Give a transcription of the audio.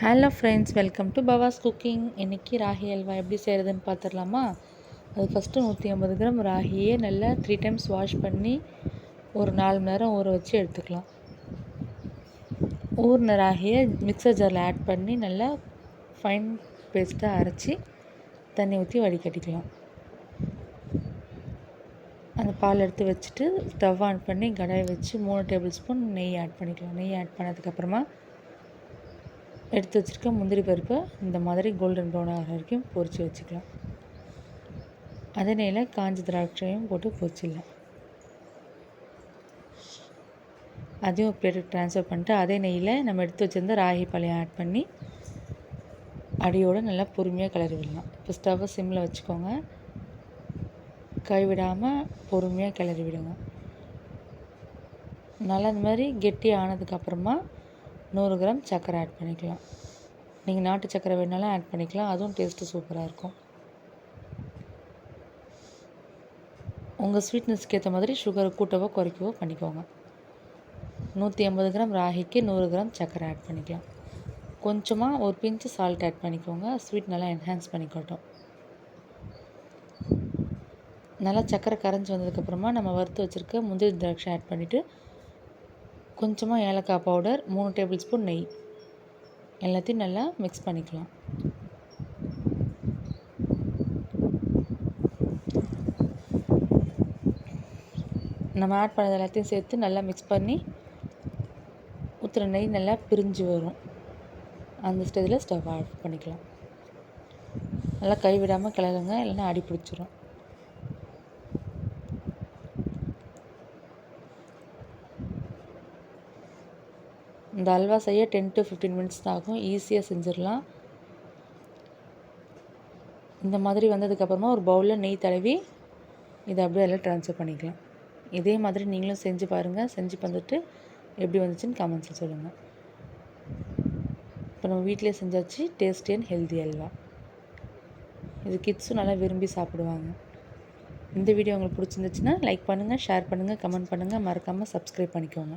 Hello friends welcome to Bava's cooking. இன்றைக்கி ராகி அல்வா எப்படி செய்கிறதுன்னு பார்த்துடலாமா அது ஃபஸ்ட்டு நூற்றி ஐம்பது கிராம் ராகியே நல்லா த்ரீ டைம்ஸ் வாஷ் பண்ணி ஒரு நாலு மணி நேரம் ஊற வச்சு எடுத்துக்கலாம். ஊறின ராகியை மிக்சர் ஜாரில் ஆட் பண்ணி நல்லா ஃபைன் பேஸ்ட்டாக அரைச்சி தண்ணி ஊற்றி வடிகட்டிக்கலாம். அந்த பால் எடுத்து வச்சுட்டு ஸ்டவ் ஆன் பண்ணி கடாய் வச்சு மூணு டேபிள் ஸ்பூன் நெய் ஆட் பண்ணிக்கலாம். நெய் ஆட் பண்ணதுக்கப்புறமா எடுத்து வச்சுருக்க முந்திரி பருப்பை இந்த மாதிரி கோல்டன் ப்ரௌன் ஆகிற வரைக்கும் பொறிச்சு வச்சுக்கலாம். அதே நெய்யில் காஞ்ச திராட்சையும் போட்டு பொரிச்சிடலாம். அதையும் ஒரு பிளேட்டுக்கு ட்ரான்ஸ்ஃபர் பண்ணிட்டு அதே நெய்யில் நம்ம எடுத்து வச்சுருந்த ராகி பழையம் ஆட் பண்ணி அடியோடு நல்லா பொறுமையாக கிளறி விடலாம் இப்போ ஸ்டவ்வை சிம்மில் வச்சுக்கோங்க. கைவிடாமல் பொறுமையாக கிளறி விடுங்க நல்லா இந்த மாதிரி கெட்டி ஆனதுக்கப்புறமா நூறு கிராம் சர்க்கரை ஆட் பண்ணிக்கலாம். நீங்கள் நாட்டு சர்க்கரை வேணாலும் ஆட் பண்ணிக்கலாம். அதுவும் டேஸ்ட்டு சூப்பராக இருக்கும். உங்கள் ஸ்வீட்னஸ்க்கு ஏற்ற மாதிரி சுகரை கூட்டவோ குறைக்கவோ பண்ணிக்கோங்க. நூற்றி ஐம்பது கிராம் ராகிக்கு நூறு கிராம் சர்க்கரை ஆட் பண்ணிக்கலாம். கொஞ்சமாக ஒரு பிஞ்சு சால்ட் ஆட் பண்ணிக்கோங்க. ஸ்வீட் நல்லா என்ஹான்ஸ் பண்ணிக்கட்டும். நல்லா சர்க்கரை கரைஞ்சி வந்ததுக்கப்புறமா நம்ம வறுத்து வச்சுருக்க முந்திரி திராட்சை ஆட் பண்ணிவிட்டு கொஞ்சமாக ஏலக்காய் பவுடர் மூணு டேபிள் ஸ்பூன் நெய். எல்லாத்தையும் நல்லா மிக்ஸ் பண்ணிக்கலாம். நம்ம ஆட் பண்ணது எல்லாத்தையும் சேர்த்து நல்லா மிக்ஸ் பண்ணி ஊற்றுற நெய் நல்லா பிரிஞ்சு வரும். அந்த ஸ்டேஜில் ஸ்டவ் ஆஃப் பண்ணிக்கலாம். நல்லா கைவிடாமல் கிளறுங்க இல்லைன்னா அடி பிடிச்சிரும். இந்த அல்வா செய்ய டென் டு ஃபிஃப்டீன் மினிட்ஸ் தான் ஆகும். ஈஸியாக செஞ்சிடலாம். இந்த மாதிரி வந்ததுக்கப்புறமா ஒரு பவுலில் நெய் தடவி இதை அப்படியே எல்லாம் ட்ரான்ஸ்ஃபர் பண்ணிக்கலாம். இதே மாதிரி நீங்களும் செஞ்சு பாருங்கள் செஞ்சு வந்துட்டு எப்படி வந்துச்சுன்னு கமெண்ட்ஸில் சொல்லுங்கள் இப்போ நம்ம வீட்டிலே செஞ்சாச்சு டேஸ்டி அண்ட் ஹெல்தி அல்வா. இது கிட்ஸும் நல்லா விரும்பி சாப்பிடுவாங்க. இந்த வீடியோ உங்களுக்கு பிடிச்சிருந்துச்சுன்னா லைக் பண்ணுங்கள் ஷேர் பண்ணுங்கள் கமெண்ட் பண்ணுங்கள் மறக்காமல் சப்ஸ்கிரைப் பண்ணிக்கோங்க.